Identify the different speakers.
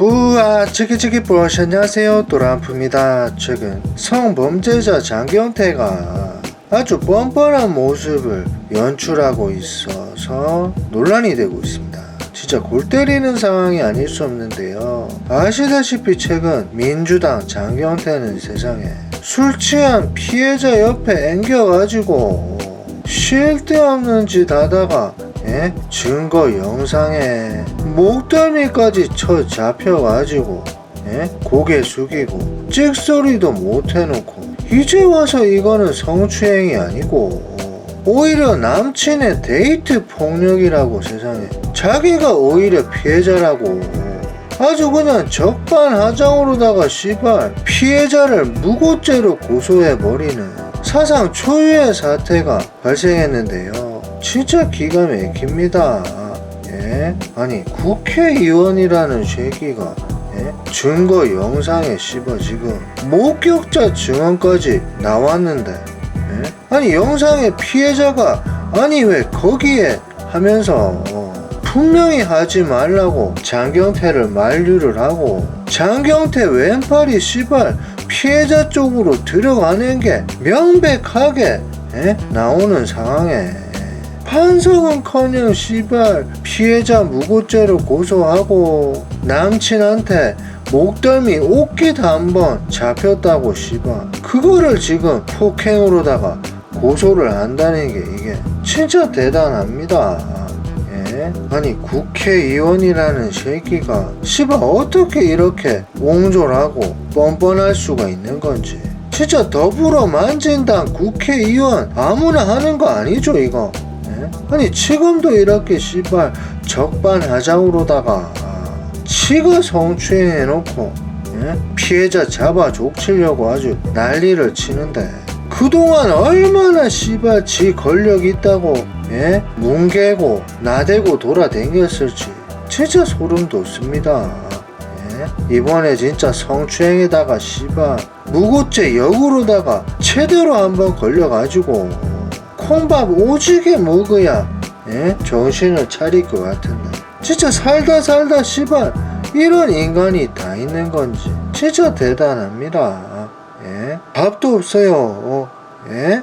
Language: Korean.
Speaker 1: 부아 치키치키 브러시 안녕하세요. 또람프입니다. 최근 성범죄자 장경태가 아주 뻔뻔한 모습을 연출하고 있어서 논란이 되고 있습니다. 진짜 골 때리는 상황이 아닐 수 없는데요. 아시다시피 최근 민주당 장경태는 세상에 술 취한 피해자 옆에 앵겨가지고 쉴 데 없는 짓 하다가 예? 증거 영상에 목덜미까지 쳐 잡혀가지고 예? 고개 숙이고 찍소리도 못 해놓고 이제 와서 이거는 성추행이 아니고 오히려 남친의 데이트 폭력이라고 세상에 자기가 오히려 피해자라고 아주 그냥 적반하장으로다가 씨발 피해자를 무고죄로 고소해버리는 사상 초유의 사태가 발생했는데요 진짜 기가 막힙니다 예? 아니 국회의원이라는 쉐기가 예? 증거 영상에 씹어 지금 목격자 증언까지 나왔는데 예? 아니 영상의 피해자가 아니 왜 거기에 하면서 분명히 하지 말라고 장경태를 만류를 하고 장경태 왼팔이 씨발 피해자 쪽으로 들어가는 게 명백하게 예? 나오는 상황에 판석은커녕 씨발 피해자 무고죄로 고소하고 남친한테 목덜미 옷깃 한번 잡혔다고 씨발 그거를 지금 폭행으로다가 고소를 한다는 게 이게 진짜 대단합니다. 예? 아니 국회의원이라는 새끼가 씨발 어떻게 이렇게 옹졸하고 뻔뻔할 수가 있는 건지 진짜 더불어 만진당 국회의원 아무나 하는 거 아니죠 이거 예? 아니 지금도 이렇게 씨발 적반하장으로다가 지가 성추행해놓고 예? 피해자 잡아 족치려고 아주 난리를 치는데 그동안 얼마나 씨발 지 권력 있다고 예? 뭉개고 나대고 돌아댕겼을지 진짜 소름 돋습니다 예? 이번에 진짜 성추행에다가 씨발 무고죄 역으로다가 제대로 한번 걸려가지고 콩밥 오지게 먹어야 예? 정신을 차릴 것 같은데 진짜 살다 살다 씨발 이런 인간이 다 있는 건지 진짜 대단합니다 예? 밥도 없어요 어? 예?